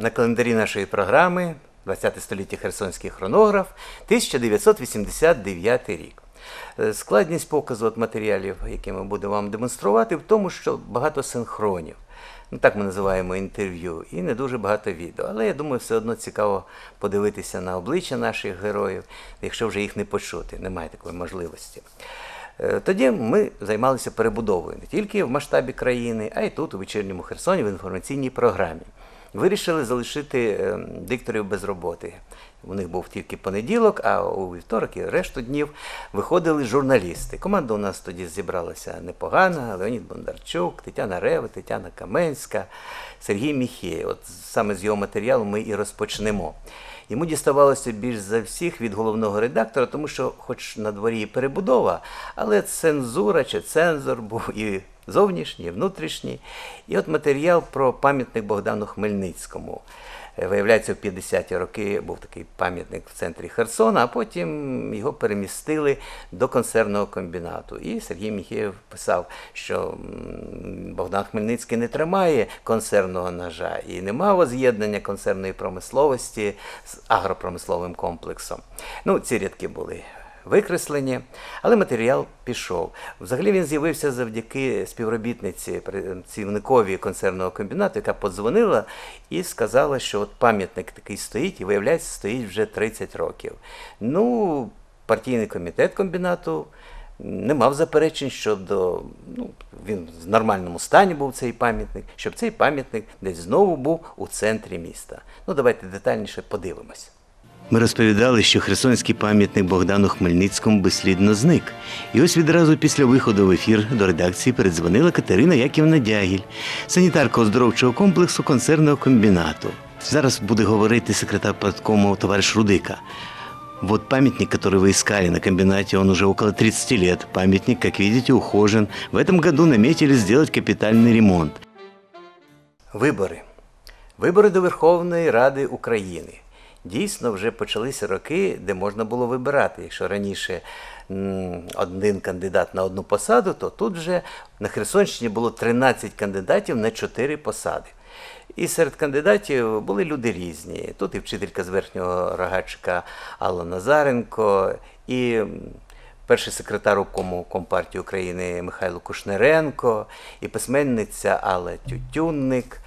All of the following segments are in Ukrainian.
На календарі нашої програми 20 століття Херсонський хронограф 1989 рік. Е, Складність показу от матеріалів, які ми будемо вам демонструвати, в тому, що багато синхронів. Ну, так ми називаємо інтерв'ю, і не дуже багато відео. Але я думаю, все одно цікаво подивитися на обличчя наших героїв, якщо вже їх не почути, немає такої можливості. Е, Тоді ми займалися перебудовою не тільки в масштабі країни, а й тут, у вечірньому Херсоні, в інформаційній програмі. Вирішили залишити е, дикторів без роботи. У них був тільки понеділок, а у вівторок і решту днів виходили журналісти. Команда у нас тоді зібралася непогана: Леонід Бондарчук, Тетяна Рева, Тетяна Каменська, Сергій Міхєй. От саме з його матеріалу ми і розпочнемо. Йому діставалося більш за всіх від головного редактора, тому що, хоч на дворі і перебудова, але цензура чи цензор був і зовнішній, внутрішній. І от матеріал про пам'ятник Богдану Хмельницькому. Е, Виявляється, в 50-ті роки був такий пам'ятник в центрі Херсона, а потім його перемістили до консервного комбінату. І Сергій Міхєєв писав, що Богдан Хмельницький не тримає консервного ножа і нема воз'єднання консервної промисловості з агропромисловим комплексом. Ну, ці рядки були викреслені, але матеріал пішов. Взагалі він з'явився завдяки співробітниці працівникові концерного комбінату, яка подзвонила і сказала, що от пам'ятник такий стоїть, і виявляється, стоїть вже 30 років. Ну, партійний комітет комбінату. Не мав заперечень щодо ну, він в нормальному стані був цей пам'ятник, щоб цей пам'ятник десь знову був у центрі міста. Ну, давайте детальніше подивимось. Ми розповідали, що херсонський пам'ятник Богдану Хмельницькому безслідно зник. І ось відразу після виходу в ефір до редакції передзвонила Катерина Яківна Дягіль, санітарка оздоровчого комплексу концерного комбінату. Зараз буде говорити секретар парткому товариш Рудика. Вот памятник, который вы искали на комбинате, он уже около 30 лет. Памятник, как видите, ухожен. В этом году наметили сделать капитальный ремонт. Вибори. Вибори до Верховної Ради України. Дійсно, вже почалися роки, де можна було вибирати. Якщо раніше один кандидат на одну посаду, то тут вже на Херсонщині було 13 кандидатів на 4 посади. І серед кандидатів були люди різні. Тут і вчителька з верхнього рогачика Алла Назаренко, і перший секретар обкому Компартії України Михайло Кушнеренко, і письменниця Алла Тютюнник.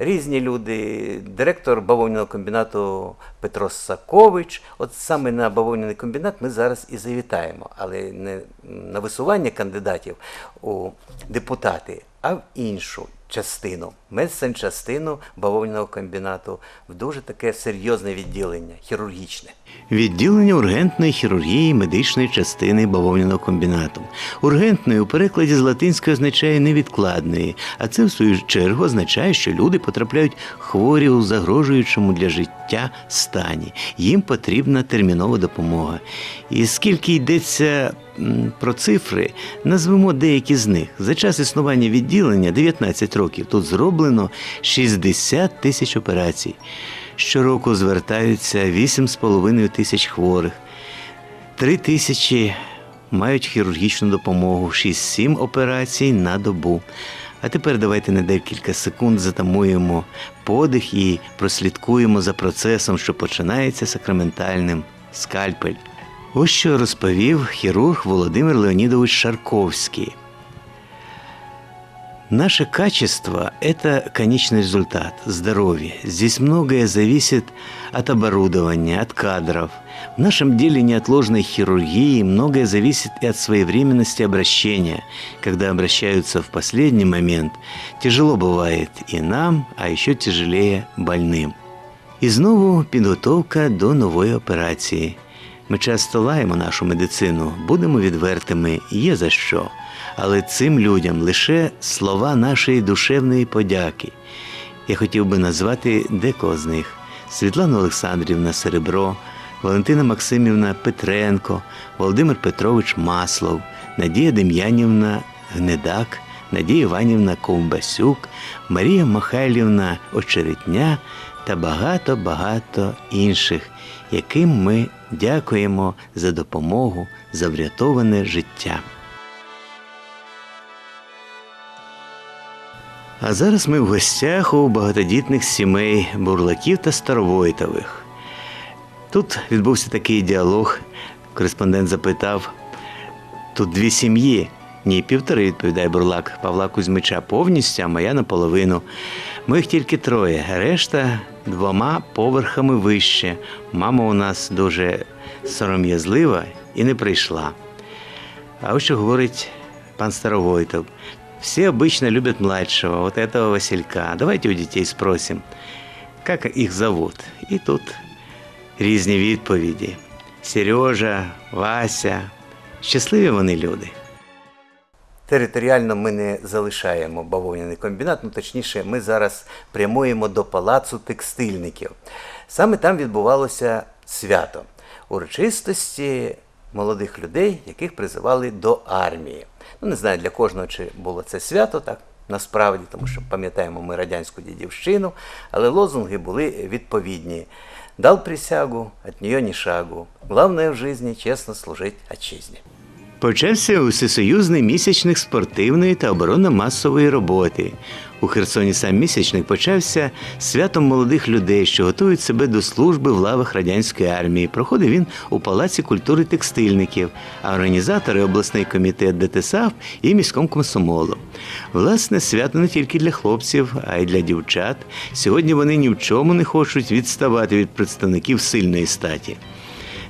Різні люди, директор бавовняного комбінату Петро Сакович. От саме на бавовняний комбінат ми зараз і завітаємо, але не на висування кандидатів у депутати, а в іншу частину, медсанчастину бавовняного комбінату, в дуже таке серйозне відділення, хірургічне. Відділення ургентної хірургії медичної частини бавовняного комбінату. Ургентної у перекладі з латинської означає невідкладної, а це в свою чергу означає, що люди потрапляють хворі у загрожуючому для життя стані. Їм потрібна термінова допомога. І скільки йдеться про цифри, назвемо деякі з них. За час існування відділення 19 років тут зроблено 60 тисяч операцій. Щороку звертаються 8,5 тисяч хворих. Три тисячі мають хірургічну допомогу, 6-7 операцій на добу. А тепер давайте на декілька секунд затамуємо подих і прослідкуємо за процесом, що починається сакраментальним скальпель. Ось що розповів хірург Володимир Леонидович Шарковский. Наше качество – это конечный результат, здоровье. Здесь многое зависит от оборудования, от кадров. В нашем деле неотложной хирургии многое зависит и от своевременности обращения. Когда обращаются в последний момент, тяжело бывает и нам, а еще тяжелее больным. І знову підготовка до нової операції. Ми часто лаємо нашу медицину, будемо відвертими, є за що. Але цим людям лише слова нашої душевної подяки. Я хотів би назвати декого з них: Світлана Олександрівна Серебро, Валентина Максимівна Петренко, Володимир Петрович Маслов, Надія Дем'янівна Гнедак, Надія Іванівна Ковбасюк, Марія Михайлівна Очеретня та багато-багато інших, яким ми дякуємо за допомогу, за врятоване життя. А зараз ми в гостях у багатодітних сімей бурлаків та старовойтових. Тут відбувся такий діалог. Кореспондент запитав: тут дві сім'ї. Ні, півтори, відповідає бурлак Павла Кузьмича повністю, а моя наполовину. Моїх тільки троє, решта двома поверхами вище. Мама у нас дуже сором'язлива і не прийшла. А ось що говорить пан Старовойтов. Все обычно любят младшего, вот этого Василька. Давайте у детей спросим, как их зовут. І тут різні відповіді. Сережа, Вася. Щасливі вони люди. Територіально ми не залишаємо бавовняний комбінат, ну точніше, ми зараз прямуємо до палацу текстильників. Саме там відбувалося свято урочистості молодих людей, яких призивали до армії. Ну, не знаю для кожного, чи було це свято так. Насправді, тому що пам'ятаємо ми радянську дідівщину, але лозунги були відповідні. Дал присягу, от нее ни шагу. Главное в жизни чесно служить отчизні. Почався усесоюзний місячник спортивної та оборонно-масової роботи. У Херсоні сам місячник почався святом молодих людей, що готують себе до служби в лавах радянської армії. Проходив він у Палаці культури текстильників, а організатори обласний комітет ДТСАВ і міськом комсомолу. Власне, свято не тільки для хлопців, а й для дівчат. Сьогодні вони ні в чому не хочуть відставати від представників сильної статі.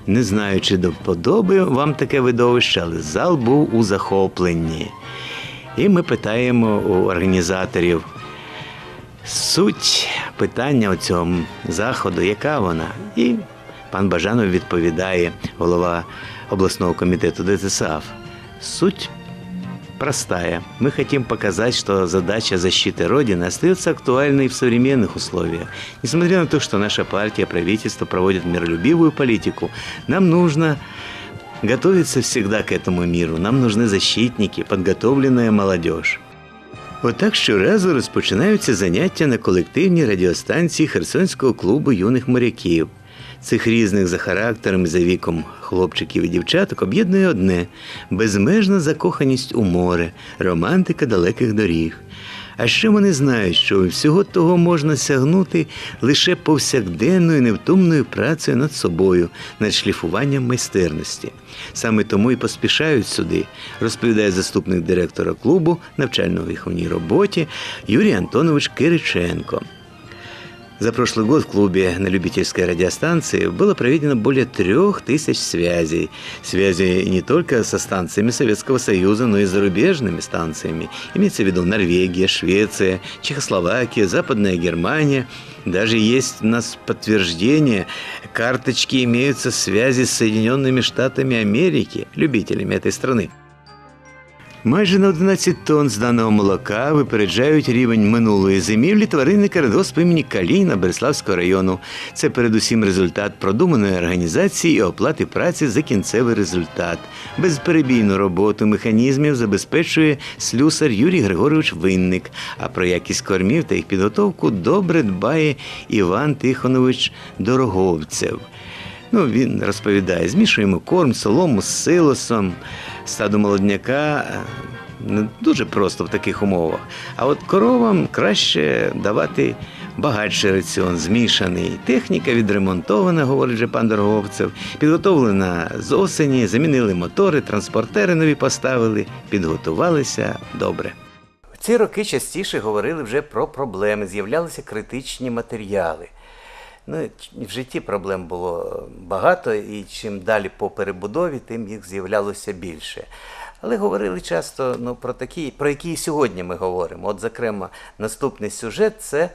Не знаю, чи до вподоби вам таке видовище, але зал був у захопленні. І ми питаємо у організаторів суть питання у цьому заходу, яка вона? І пан Бажанов відповідає, голова обласного комітету ДТСАФ. Суть простая. Мы хотим показать, что задача защиты Родины остается актуальной в современных условиях. Несмотря на то, что наша партия, правительство проводят миролюбивую политику, нам нужно готовиться всегда к этому миру. Нам нужны защитники, подготовленная молодежь. Отак щоразу розпочинаються заняття на колективній радіостанції Херсонського клубу юних моряків. Цих різних за характером і за віком хлопчиків і дівчаток об'єднує одне безмежна закоханість у море, романтика далеких доріг. А ще вони знають, що всього того можна сягнути лише повсякденною невтомною працею над собою, над шліфуванням майстерності. Саме тому і поспішають сюди, розповідає заступник директора клубу навчально-виховній роботі Юрій Антонович Кириченко. За прошлый год в клубе на любительской радиостанции было проведено более трех тысяч связей. Связи не только со станциями Советского Союза, но и с зарубежными станциями. Имеется в виду Норвегия, Швеция, Чехословакия, Западная Германия. Даже есть у нас подтверждение, карточки имеются связи с Соединенными Штатами Америки, любителями этой страны. Майже на 11 тонн з даного молока випереджають рівень минулої зимівлі тваринника радгосп імені Каліна Береславського району. Це передусім результат продуманої організації і оплати праці за кінцевий результат. Безперебійну роботу механізмів забезпечує слюсар Юрій Григорович Винник. А про якість кормів та їх підготовку добре дбає Іван Тихонович Дороговцев. Ну, він розповідає: змішуємо корм, солому з силосом, стаду молодняка. е, Не дуже просто в таких умовах. А от коровам краще давати багатший раціон, змішаний. Техніка відремонтована, говорить же пан Дорговцев, підготовлена з осені, замінили мотори, транспортери нові поставили, підготувалися добре. В ці роки частіше говорили вже про проблеми, з'являлися критичні матеріали. Ну, в житті проблем було багато, і чим далі по перебудові, тим їх з'являлося більше. Але говорили часто ну, про такі, про які і сьогодні ми говоримо. От, зокрема, наступний сюжет це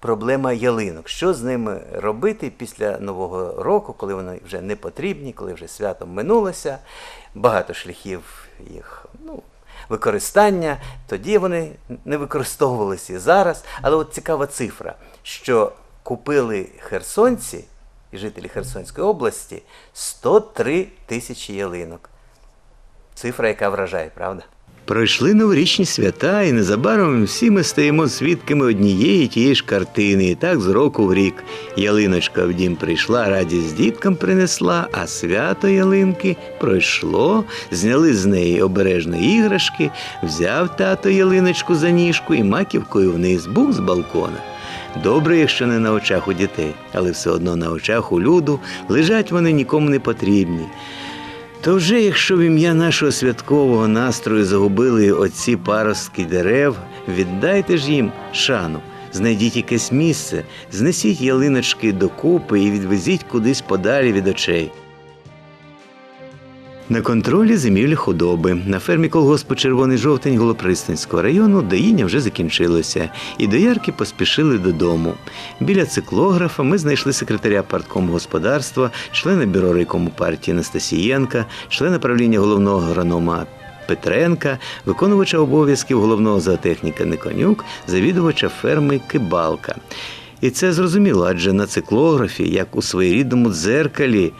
проблема ялинок. Що з ними робити після Нового року, коли вони вже не потрібні, коли вже свято минулося, багато шляхів їх ну, використання, тоді вони не використовувалися і зараз. Але от цікава цифра, що купили херсонці і жителі Херсонської області 103 тисячі ялинок. Цифра, яка вражає, правда? Пройшли новорічні свята, і незабаром всі ми стаємо свідками однієї тієї ж картини, і так з року в рік. Ялиночка в дім прийшла, радість діткам принесла, а свято ялинки пройшло, зняли з неї обережно іграшки, взяв тато ялиночку за ніжку і маківкою вниз, бух з балкона. Добре, якщо не на очах у дітей, але все одно на очах у люду лежать вони нікому не потрібні. То вже якщо в ім'я нашого святкового настрою загубили оці паростки дерев, віддайте ж їм шану, знайдіть якесь місце, знесіть ялиночки докупи і відвезіть кудись подалі від очей. На контролі зимівлі худоби на фермі колгоспу Червоний жовтень Голопристанського району доїння вже закінчилося, і доярки поспішили додому. Біля циклографа ми знайшли секретаря парткому господарства, члена бюро райкому партії Настасієнка, члена правління головного агронома Петренка, виконувача обов'язків головного зоотехніка Никонюк, завідувача ферми Кибалка. І це зрозуміло, адже на циклографі, як у своєрідному дзеркалі,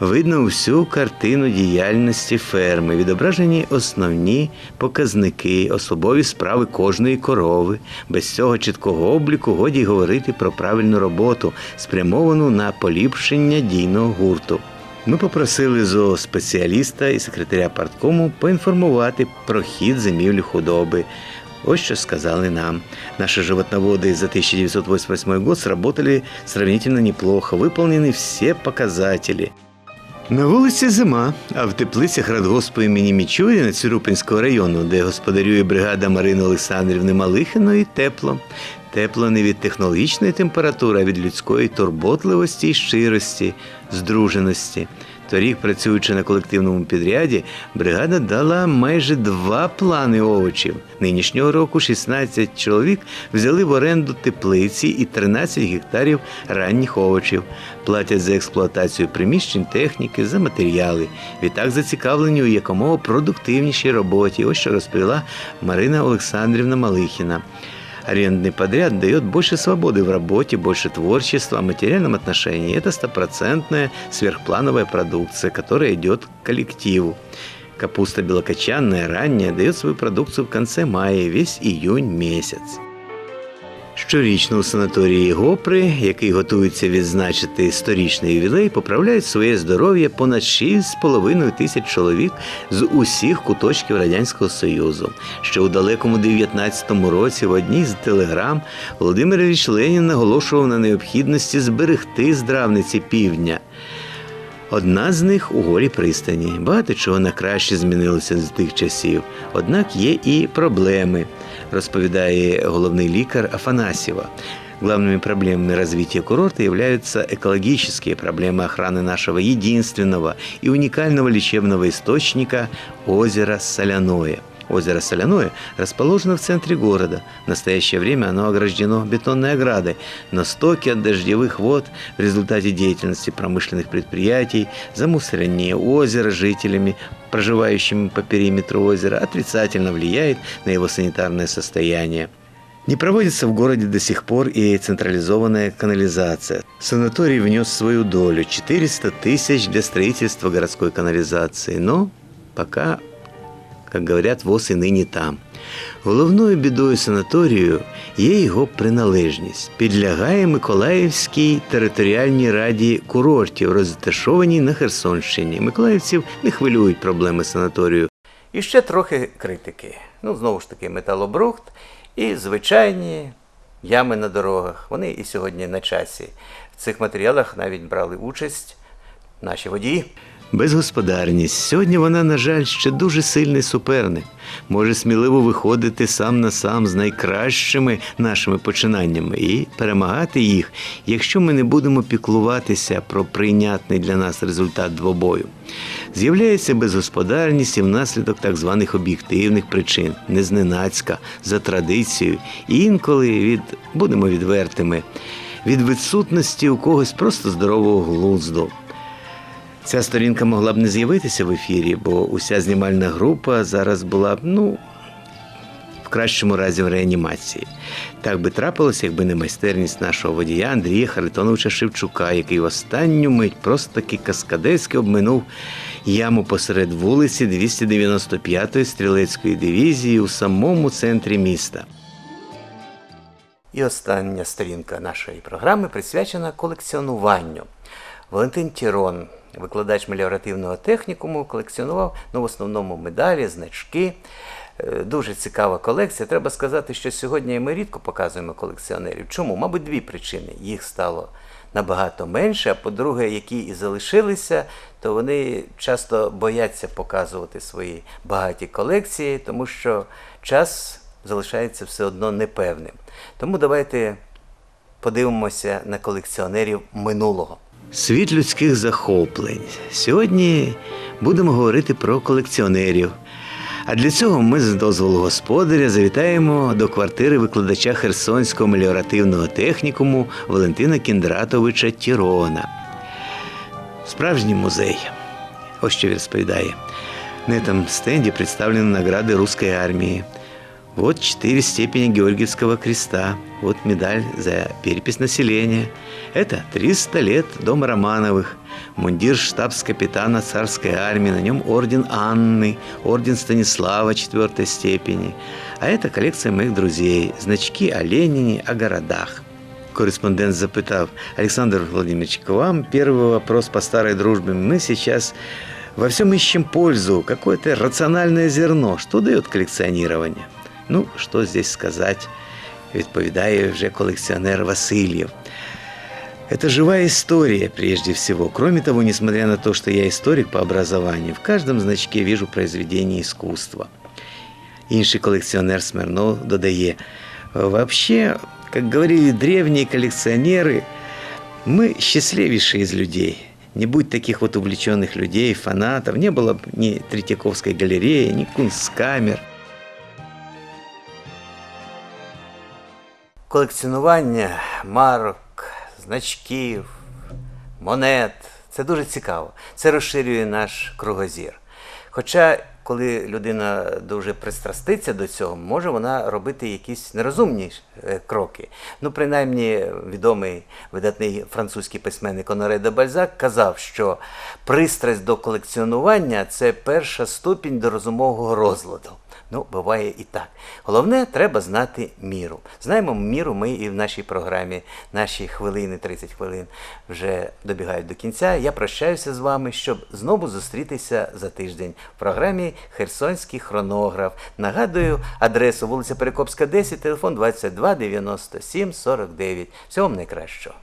видно всю картину діяльності ферми, відображені основні показники, особові справи кожної корови. Без цього чіткого обліку годі й говорити про правильну роботу, спрямовану на поліпшення дійного гурту. Ми попросили зооспеціаліста і секретаря парткому поінформувати про хід зимівлі худоби. Ось що сказали нам. Наши животноводы за 1988 год сработали сравнительно неплохо, выполнены все показатели. на вулиці зима, а в теплицях радгоспу імені Мічуріна Цюрупинського району, де господарює бригада Марини Олександрівни Малихиної, тепло. Тепло не від технологічної температури, а від людської турботливості і щирості, здруженості. Торік, працюючи на колективному підряді, бригада дала майже два плани овочів. Нинішнього року 16 чоловік взяли в оренду теплиці і 13 гектарів ранніх овочів. Платять за експлуатацію приміщень, техніки, за матеріали. Відтак зацікавлені у якомога продуктивнішій роботі. Ось що розповіла Марина Олександрівна Малихіна. Арендный подряд дает больше свободы в работе, больше творчества, в материальном отношении. Это стопроцентная сверхплановая продукция, которая идет к коллективу. Капуста белокочанная, ранняя, дает свою продукцию в конце мая, весь июнь месяц. Щорічно у санаторії Гопри, який готується відзначити сторічний ювілей, поправляють своє здоров'я понад 6,5 тисяч чоловік з усіх куточків Радянського Союзу. Ще у далекому 19-му році в одній з телеграм Володимир Ілліч Ленін наголошував на необхідності зберегти здравниці півдня. Одна з них у горі пристані. Багато чого на краще змінилося з тих часів. Однак є і проблеми, розповідає головний лікар Афанасьева. Главными проблемами развития курорта являются экологические проблемы охраны нашего единственного и уникального лечебного источника – озера Соляное. Озеро Соляное расположено в центре города. В настоящее время оно ограждено бетонной оградой, но стоки от дождевых вод в результате деятельности промышленных предприятий, замусорение озера жителями, проживающими по периметру озера, отрицательно влияет на его санитарное состояние. Не проводится в городе до сих пор и централизованная канализация. Санаторий внес свою долю – 400 тысяч для строительства городской канализации, но пока, как говорят, ВОЗ і нині там. Головною бідою санаторію є його приналежність. Підлягає Миколаївській територіальній раді курортів, розташованій на Херсонщині. Миколаївців не хвилюють проблеми санаторію. І ще трохи критики. Ну, знову ж таки, металобрухт і звичайні ями на дорогах. Вони і сьогодні на часі. В цих матеріалах навіть брали участь наші водії. Безгосподарність. Сьогодні вона, на жаль, ще дуже сильний суперник. Може сміливо виходити сам на сам з найкращими нашими починаннями і перемагати їх, якщо ми не будемо піклуватися про прийнятний для нас результат двобою. З'являється безгосподарність і внаслідок так званих об'єктивних причин, незненацька, за традицією, і інколи від, будемо відвертими, від відсутності у когось просто здорового глузду. Ця сторінка могла б не з'явитися в ефірі, бо уся знімальна група зараз була б, ну, в кращому разі в реанімації. Так би трапилося, якби не майстерність нашого водія Андрія Харитоновича Шевчука, який в останню мить просто таки каскадецьки обминув яму посеред вулиці 295-ї стрілецької дивізії у самому центрі міста. І остання сторінка нашої програми присвячена колекціонуванню. Валентин Тірон, викладач меліоративного технікуму, колекціонував ну, в основному медалі, значки. Е, Дуже цікава колекція. Треба сказати, що сьогодні ми рідко показуємо колекціонерів. Чому? Мабуть, дві причини. Їх стало набагато менше, а по-друге, які і залишилися, то вони часто бояться показувати свої багаті колекції, тому що час залишається все одно непевним. Тому давайте подивимося на колекціонерів минулого. Світ людських захоплень. Сьогодні будемо говорити про колекціонерів. А для цього ми з дозволу господаря завітаємо до квартири викладача Херсонського меліоративного технікуму Валентина Кіндратовича Тірона. Справжній музей. Ось що він розповідає. На этом стенде представлены награды русской армии. Вот четыре степени Георгиевского креста. Вот медаль за перепись населения. Это 300 лет дома Романовых. Мундир штабс-капитана царской армии. На нем орден Анны, орден Станислава четвертой степени. А это коллекция моих друзей. Значки о Ленине, о городах. Корреспондент запытав, Александр Владимирович, к вам первый вопрос по старой дружбе. Мы сейчас во всем ищем пользу, какое-то рациональное зерно. Что дает коллекционирование? Ну, что здесь сказать, відповідає вже коллекционер Васильев. Это живая история прежде всего. Кроме того, несмотря на то, что я историк по образованию, в каждом значке вижу произведение искусства. Інший колекціонер Смирнов додає, вообще, как говорили древние коллекционеры, мы счастливейшие из людей. Не будь таких вот увлеченных людей, фанатов, не было бы ни Третьяковской галереи, ни кунсткамер. Колекціонування марок, значків, монет це дуже цікаво. Це розширює наш кругозір. Хоча, коли людина дуже пристраститься до цього, може вона робити якісь нерозумні е, кроки. Ну, принаймні, відомий видатний французький письменник Оноре де Бальзак казав, що пристрасть до колекціонування це перша ступінь до розумового розладу. Ну, буває і так. Головне, треба знати міру. Знаємо міру ми і в нашій програмі. Наші хвилини, 30 хвилин вже добігають до кінця. Я прощаюся з вами, щоб знову зустрітися за тиждень в програмі Херсонський хронограф. Нагадую, адресу вулиця Перекопська, 10, телефон 22 97 49. Всього вам найкращого.